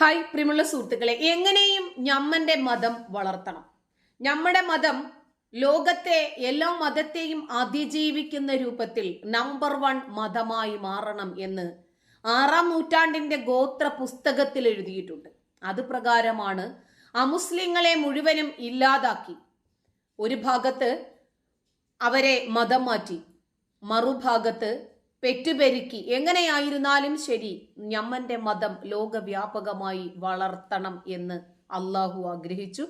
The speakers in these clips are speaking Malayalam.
ഹായ് പ്രിയമുള്ള സുഹൃത്തുക്കളെ. എങ്ങനെയും ഞമ്മന്റെ മതം വളർത്തണം. നമ്മുടെ മതം ലോകത്തെ എല്ലാ മതത്തെയും അതിജീവിക്കുന്ന രൂപത്തിൽ നമ്പർ വൺ മതമായി മാറണം എന്ന് ആറാം നൂറ്റാണ്ടിന്റെ ഗോത്ര പുസ്തകത്തിൽ എഴുതിയിട്ടുണ്ട്. അത് പ്രകാരമാണ് അമുസ്ലിങ്ങളെ മുഴുവനും ഇല്ലാതാക്കി. ഒരു ഭാഗത്ത് അവരെ മതം മാറ്റി മറുഭാഗത്ത് പെറ്റുപെരുക്കി. എങ്ങനെയായിരുന്നാലും ശരി ഞമ്മന്റെ മതം ലോകവ്യാപകമായി വളർത്തണം എന്ന് അള്ളാഹു ആഗ്രഹിച്ചു.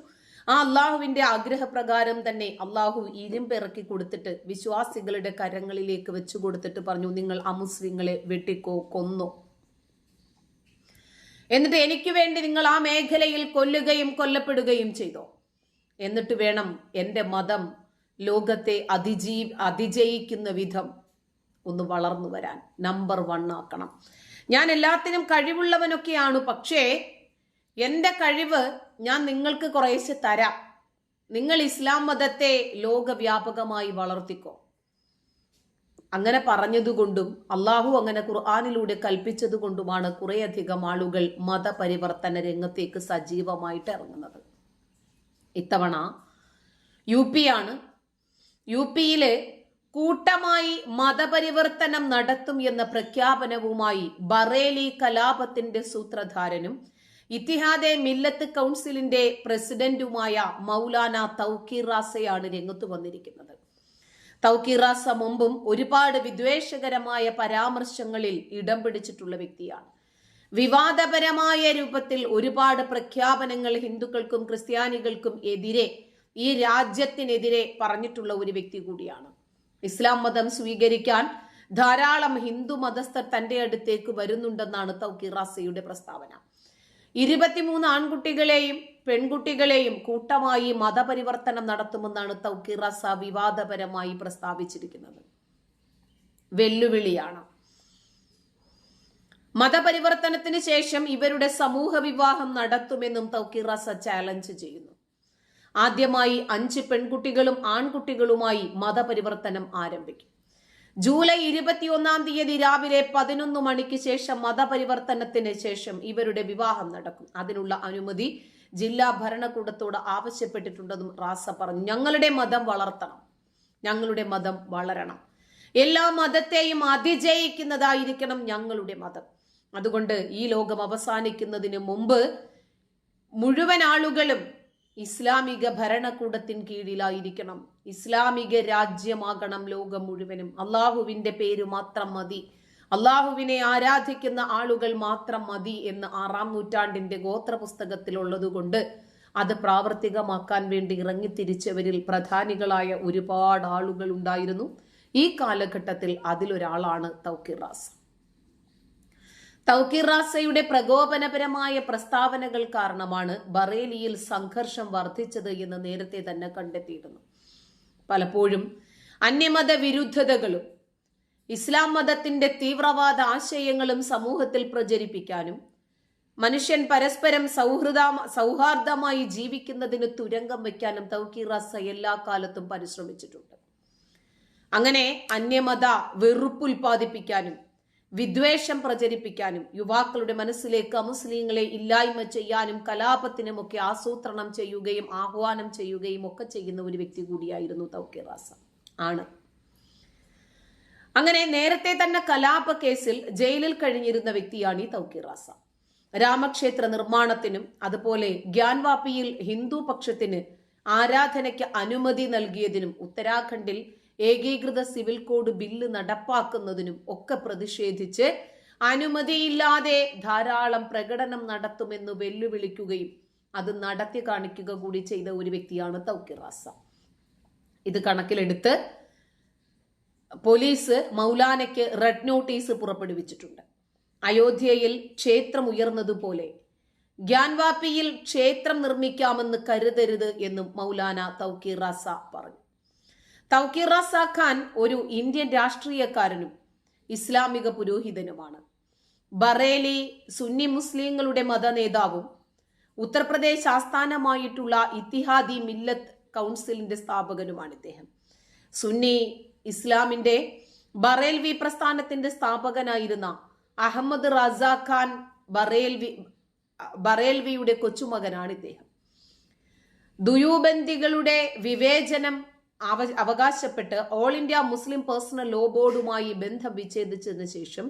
ആ അള്ളാഹുവിന്റെ ആഗ്രഹപ്രകാരം തന്നെ അള്ളാഹു ഇരുമ്പിറക്കി കൊടുത്തിട്ട് വിശ്വാസികളുടെ കരങ്ങളിലേക്ക് വെച്ചു കൊടുത്തിട്ട് പറഞ്ഞു നിങ്ങൾ അമുസ്ലിങ്ങളെ വെട്ടിക്കോ കൊന്നോ. എന്നിട്ട് എനിക്ക് വേണ്ടി നിങ്ങൾ ആ മേഖലയിൽ കൊല്ലുകയും കൊല്ലപ്പെടുകയും ചെയ്തോ. എന്നിട്ട് വേണം എന്റെ മതം ലോകത്തെ അതിജീ അതിജയിക്കുന്ന വിധം ഒന്ന് വളർന്നു വരാൻ. നമ്പർ വൺ ആക്കണം. ഞാൻ എല്ലാത്തിനും കഴിവുള്ളവനൊക്കെയാണ്. പക്ഷേ എന്റെ കഴിവ് ഞാൻ നിങ്ങൾക്ക് കുറേശ്ശെ തരാം. നിങ്ങൾ ഇസ്ലാം മതത്തെ ലോകവ്യാപകമായി വളർത്തിക്കോ. അങ്ങനെ പറഞ്ഞതുകൊണ്ടും അള്ളാഹു അങ്ങനെ ഖുർആാനിലൂടെ കൽപ്പിച്ചതുകൊണ്ടുമാണ് കുറേയധികം ആളുകൾ മതപരിവർത്തന രംഗത്തേക്ക് സജീവമായിട്ട് ഇറങ്ങുന്നത്. ഇത്തവണ യു പി ആണ് യു പിയിൽ കൂട്ടമായി മതപരിവർത്തനം നടത്തും എന്ന പ്രഖ്യാപനവുമായി ബറേലി കലാപത്തിന്റെ സൂത്രധാരനും ഇത്തിഹാദെ മില്ലത്ത് കൗൺസിലിന്റെ പ്രസിഡന്റുമായ മൗലാന തൗക്കീർ റാസയാണ് രംഗത്തു വന്നിരിക്കുന്നത്. തൗക്കീർ റാസ മുമ്പും ഒരുപാട് വിദ്വേഷകരമായ പരാമർശങ്ങളിൽ ഇടം പിടിച്ചിട്ടുള്ള വ്യക്തിയാണ്. വിവാദപരമായ രൂപത്തിൽ ഒരുപാട് പ്രഖ്യാപനങ്ങൾ ഹിന്ദുക്കൾക്കും ക്രിസ്ത്യാനികൾക്കും എതിരെ ഈ രാജ്യത്തിനെതിരെ പറഞ്ഞിട്ടുള്ള ഒരു വ്യക്തി കൂടിയാണ്. ഇസ്ലാം മതം സ്വീകരിക്കാൻ ധാരാളം ഹിന്ദു മതസ്ഥർ തന്റെ അടുത്തേക്ക് വരുന്നുണ്ടെന്നാണ് തൗക്കിറാസയുടെ പ്രസ്താവന. ഇരുപത്തിമൂന്ന് ആൺകുട്ടികളെയും പെൺകുട്ടികളെയും കൂട്ടമായി മതപരിവർത്തനം നടത്തുമെന്നാണ് തൗക്കിറാസ വിവാദപരമായി പ്രസ്താവിച്ചിരിക്കുന്നത്. വെല്ലുവിളിയാണ്. മതപരിവർത്തനത്തിന് ശേഷം ഇവരുടെ സമൂഹ വിവാഹം നടത്തുമെന്നും തൗക്കിറാസ ചാലഞ്ച് ചെയ്യുന്നു. ആദ്യമായി അഞ്ച് പെൺകുട്ടികളും ആൺകുട്ടികളുമായി മതപരിവർത്തനം ആരംഭിക്കും. ജൂലൈ ഇരുപത്തിയൊന്നാം തീയതി രാവിലെ പതിനൊന്ന് മണിക്ക് ശേഷം മതപരിവർത്തനത്തിന് ശേഷം ഇവരുടെ വിവാഹം നടക്കും. അതിനുള്ള അനുമതി ജില്ലാ ഭരണകൂടത്തോട് ആവശ്യപ്പെട്ടിട്ടുണ്ടെന്നും റാസ പറഞ്ഞു. ഞങ്ങളുടെ മതം വളർത്തണം. ഞങ്ങളുടെ മതം വളരണം. എല്ലാ മതത്തെയും അതിജയിക്കുന്നതായിരിക്കണം ഞങ്ങളുടെ മതം. അതുകൊണ്ട് ഈ ലോകം അവസാനിക്കുന്നതിന് മുമ്പ് മുഴുവൻ ആളുകളും ഇസ്ലാമിക ഭരണകൂടത്തിൻ കീഴിലായിരിക്കണം. ഇസ്ലാമിക രാജ്യമാകണം ലോകം മുഴുവനും. അള്ളാഹുവിന്റെ പേര് മാത്രം മതി. അള്ളാഹുവിനെ ആരാധിക്കുന്ന ആളുകൾ മാത്രം മതി എന്ന് ആറാം നൂറ്റാണ്ടിന്റെ ഗോത്ര പുസ്തകത്തിലുള്ളതുകൊണ്ട് അത് പ്രാവർത്തികമാക്കാൻ വേണ്ടി ഇറങ്ങിത്തിരിച്ചവരിൽ പ്രധാനികളായ ഒരുപാട് ആളുകൾ ഉണ്ടായിരുന്നു. ഈ കാലഘട്ടത്തിൽ അതിലൊരാളാണ് തൗക്കിറാസ് തൗക്കിറാസയുടെ പ്രകോപനപരമായ പ്രസ്താവനകൾ കാരണമാണ് ബറേലിയിൽ സംഘർഷം വർദ്ധിച്ചത് എന്ന് നേരത്തെ തന്നെ കണ്ടെത്തിയിരുന്നു. പലപ്പോഴും അന്യമത വിരുദ്ധതകളും ഇസ്ലാം മതത്തിന്റെ തീവ്രവാദ ആശയങ്ങളും സമൂഹത്തിൽ പ്രചരിപ്പിക്കാനും മനുഷ്യൻ പരസ്പരം സൗഹൃദ സൗഹാർദ്ദമായി ജീവിക്കുന്നതിന് തുരങ്കം വയ്ക്കാനും തൗക്കീറാസ എല്ലാ കാലത്തും പരിശ്രമിച്ചിട്ടുണ്ട്. അങ്ങനെ അന്യമത വെറുപ്പുൽപാദിപ്പിക്കാനും വിദ്വേഷം പ്രചരിപ്പിക്കാനും യുവാക്കളുടെ മനസ്സിലേക്ക് അമുസ്ലിങ്ങളെ ഇല്ലായ്മ ചെയ്യാനും കലാപത്തിനുമൊക്കെ ആസൂത്രണം ചെയ്യുകയും ആഹ്വാനം ചെയ്യുകയും ഒക്കെ ചെയ്യുന്ന ഒരു വ്യക്തി കൂടിയായിരുന്നു തൗക്കിറാസ ആണ്. അങ്ങനെ നേരത്തെ തന്നെ കലാപ കേസിൽ ജയിലിൽ കഴിഞ്ഞിരുന്ന വ്യക്തിയാണ് ഈ തൗക്കീർ റാസ രാമക്ഷേത്ര നിർമ്മാണത്തിനും അതുപോലെ ഗ്യാൻവാപ്പിയിൽ ഹിന്ദു പക്ഷത്തിന് ആരാധനയ്ക്ക് അനുമതി നൽകിയതിനും ഉത്തരാഖണ്ഡിൽ ഏകീകൃത സിവിൽ കോഡ് ബില്ല് നടപ്പാക്കുന്നതിനും ഒക്കെ പ്രതിഷേധിച്ച് അനുമതിയില്ലാതെ ധാരാളം പ്രകടനം നടത്തുമെന്ന് വെല്ലുവിളിക്കുകയും അത് നടത്തി കാണിക്കുക കൂടി ചെയ്ത ഒരു വ്യക്തിയാണ് തൗക്കിറാസ. ഇത് കണക്കിലെടുത്ത് പോലീസ് മൗലാനയ്ക്ക് റെഡ് നോട്ടീസ് പുറപ്പെടുവിച്ചിട്ടുണ്ട്. അയോധ്യയിൽ ക്ഷേത്രം ഉയർന്നതുപോലെ ഗ്യാൻവാപ്പിയിൽ ക്ഷേത്രം നിർമ്മിക്കാമെന്ന് കരുതരുത് എന്നും മൗലാന തൗക്കീർ റാസ പറഞ്ഞു. തൗക്കീർ ഖാൻ ഒരു ഇന്ത്യൻ രാഷ്ട്രീയക്കാരനും ഇസ്ലാമിക പുരോഹിതനുമാണ്. ബറേലി സുന്നി മുസ്ലിങ്ങളുടെ മത നേതാവും ഉത്തർപ്രദേശ് ആസ്ഥാനമായിട്ടുള്ള ഇത്തിഹാദി മില്ലത്ത് കൗൺസിലിന്റെ സ്ഥാപകനുമാണ് ഇദ്ദേഹം. സുന്നി ഇസ്ലാമിന്റെ ബറേൽവി പ്രസ്ഥാനത്തിന്റെ സ്ഥാപകനായിരുന്ന അഹമ്മദ് റസാ ഖാൻ ബറേൽവി ബറേൽവിയുടെ കൊച്ചുമകനാണ് ഇദ്ദേഹം. ദുയൂബന്ദികളുടെ വിവേചനം അവ- അവകാശപ്പെട്ട് all India Muslim personal law ബോർഡുമായി ബന്ധം വിച്ഛേദിച്ചതിന് ശേഷം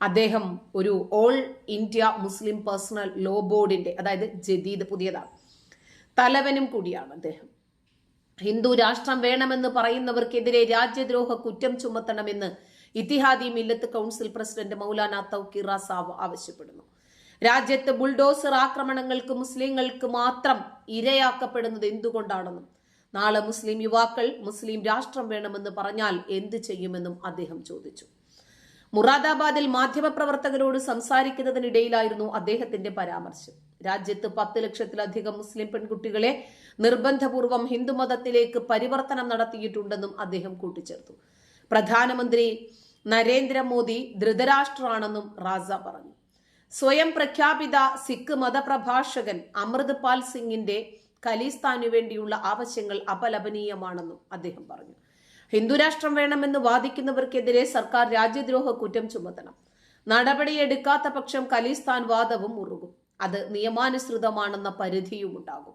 അദ്ദേഹം ഒരു all India Muslim personal law ബോർഡിന്റെ അതായത് ജദീദ് പുതിയതാണ് തലവനും കൂടിയാണ് അദ്ദേഹം. ഹിന്ദു രാഷ്ട്രം വേണമെന്ന് പറയുന്നവർക്കെതിരെ രാജ്യദ്രോഹ കുറ്റം ചുമത്തണമെന്ന് ഇത്തിഹാദി മില്ലത്ത് കൗൺസിൽ പ്രസിഡന്റ് മൗലാന തൗക്കീർ റാസാവ് ആവശ്യപ്പെടുന്നു. രാജ്യത്ത് ബുൾഡോസർ ആക്രമണങ്ങൾക്ക് മുസ്ലിങ്ങൾക്ക് മാത്രം ഇരയാക്കപ്പെടുന്നത് എന്തുകൊണ്ടാണെന്നും നാളെ മുസ്ലിം യുവാക്കൾ മുസ്ലിം രാഷ്ട്രം വേണമെന്ന് പറഞ്ഞാൽ എന്ത് ചെയ്യുമെന്നും അദ്ദേഹം ചോദിച്ചു. മുറാദാബാദിൽ മാധ്യമപ്രവർത്തകരോട് സംസാരിക്കുന്നതിനിടയിലായിരുന്നു അദ്ദേഹത്തിന്റെ പരാമർശം. രാജ്യത്ത് പത്ത് ലക്ഷത്തിലധികം മുസ്ലിം പെൺകുട്ടികളെ നിർബന്ധപൂർവം ഹിന്ദുമതത്തിലേക്ക് പരിവർത്തനം നടത്തിയിട്ടുണ്ടെന്നും അദ്ദേഹം കൂട്ടിച്ചേർത്തു. പ്രധാനമന്ത്രി നരേന്ദ്രമോദി ധൃതരാഷ്ട്രാണെന്നും റാസ പറഞ്ഞു. സ്വയം പ്രഖ്യാപിത സിഖ് മതപ്രഭാഷകൻ അമൃത് പാൽ സിംഗിന്റെ ഖലിസ്ഥാനു വേണ്ടിയുള്ള ആവശ്യങ്ങൾ അപലപനീയമാണെന്നും അദ്ദേഹം പറഞ്ഞു. ഹിന്ദുരാഷ്ട്രം വേണമെന്ന് വാദിക്കുന്നവർക്കെതിരെ സർക്കാർ രാജ്യദ്രോഹ കുറ്റം ചുമത്തണം. നടപടിയെടുക്കാത്ത പക്ഷം ഖലീസ്ഥാൻ വാദവും മുറുകും അത് നിയമാനുസൃതമാണെന്ന പരിധിയും ഉണ്ടാകും.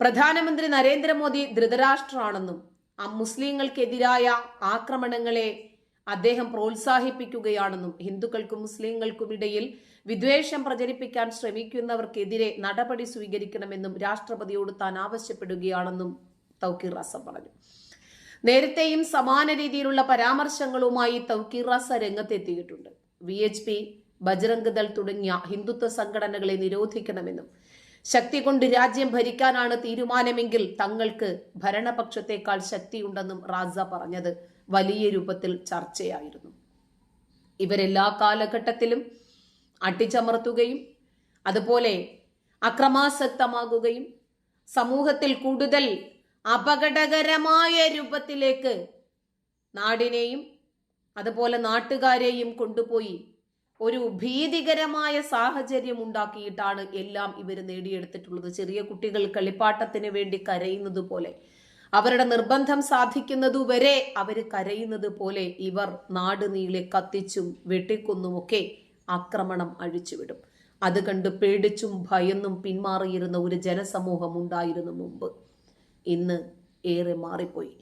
പ്രധാനമന്ത്രി നരേന്ദ്രമോദി ധൃതരാഷ്ട്രാണെന്നും ആ മുസ്ലിങ്ങൾക്കെതിരായ ആക്രമണങ്ങളെ അദ്ദേഹം പ്രോത്സാഹിപ്പിക്കുകയാണെന്നും ഹിന്ദുക്കൾക്കും മുസ്ലിങ്ങൾക്കും ഇടയിൽ വിദ്വേഷം പ്രചരിപ്പിക്കാൻ ശ്രമിക്കുന്നവർക്കെതിരെ നടപടി സ്വീകരിക്കണമെന്നും രാഷ്ട്രപതിയോട് താൻ ആവശ്യപ്പെടുകയാണെന്നും തൗക്കീർ റാസ പറഞ്ഞു. നേരത്തെയും സമാന രീതിയിലുള്ള പരാമർശങ്ങളുമായി തൗക്കീർ റാസ രംഗത്തെത്തിയിട്ടുണ്ട്. V H P Bajrang Dal തുടങ്ങിയ ഹിന്ദുത്വ സംഘടനകളെ നിരോധിക്കണമെന്നും ശക്തി കൊണ്ട് രാജ്യം ഭരിക്കാനാണ് തീരുമാനമെങ്കിൽ തങ്ങൾക്ക് ഭരണപക്ഷത്തെക്കാൾ ശക്തിയുണ്ടെന്നും റാസ പറഞ്ഞത് വലിയ രൂപത്തിൽ ചർച്ചയായിരുന്നു. ഇവരെല്ലാ കാലഘട്ടത്തിലും അട്ടിച്ചമർത്തുകയും അതുപോലെ അക്രമാസക്തമാകുകയും സമൂഹത്തിൽ കൂടുതൽ അപകടകരമായ രൂപത്തിലേക്ക് നാടിനെയും അതുപോലെ നാട്ടുകാരെയും കൊണ്ടുപോയി ഒരു ഭീതികരമായ സാഹചര്യം ഉണ്ടാക്കിയിട്ടാണ് എല്ലാം ഇവർ നേടിയെടുത്തിട്ടുള്ളത്. ചെറിയ കുട്ടികൾ കളിപ്പാട്ടത്തിന് വേണ്ടി കരയുന്നത് പോലെ. അവരുടെ നിർബന്ധം സാധിക്കുന്നതുവരെ അവർ കരയുന്നത് പോലെ ഇവർ നാടുനീളെ കത്തിച്ചും വെട്ടിക്കൊന്നുമൊക്കെ ആക്രമണം അഴിച്ചുവിടും. അത് കണ്ട് പേടിച്ചും ഭയന്നും പിന്മാറിയിരുന്ന ഒരു ജനസമൂഹം ഉണ്ടായിരുന്നു മുമ്പ്. ഇന്ന് ഏറെ മാറിപ്പോയി.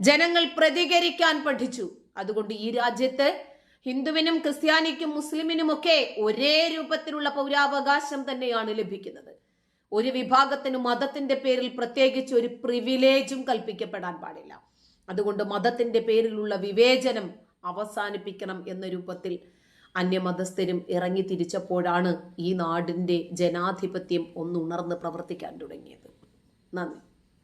ജനങ്ങൾ പ്രതികരിക്കാൻ പഠിച്ചു. അതുകൊണ്ട് ഈ രാജ്യത്ത് ഹിന്ദുവിനും ക്രിസ്ത്യാനിക്കും മുസ്ലിമിനുമൊക്കെ ഒരേ രൂപത്തിലുള്ള പൗരാവകാശം തന്നെയാണ് ലഭിക്കുന്നത്. ഒരു വിഭാഗത്തിന് മതത്തിന്റെ പേരിൽ പ്രത്യേകിച്ച് ഒരു പ്രിവിലേജും കൽപ്പിക്കപ്പെടാൻ പാടില്ല. അതുകൊണ്ട് മതത്തിന്റെ പേരിലുള്ള വിവേചനം അവസാനിപ്പിക്കണം എന്ന രൂപത്തിൽ അന്യമതസ്ഥരും ഇറങ്ങി തിരിച്ചപ്പോഴാണ് ഈ നാടിന്റെ ജനാധിപത്യം ഒന്നുണർന്ന് പ്രവർത്തിക്കാൻ തുടങ്ങിയത്. നന്ദി.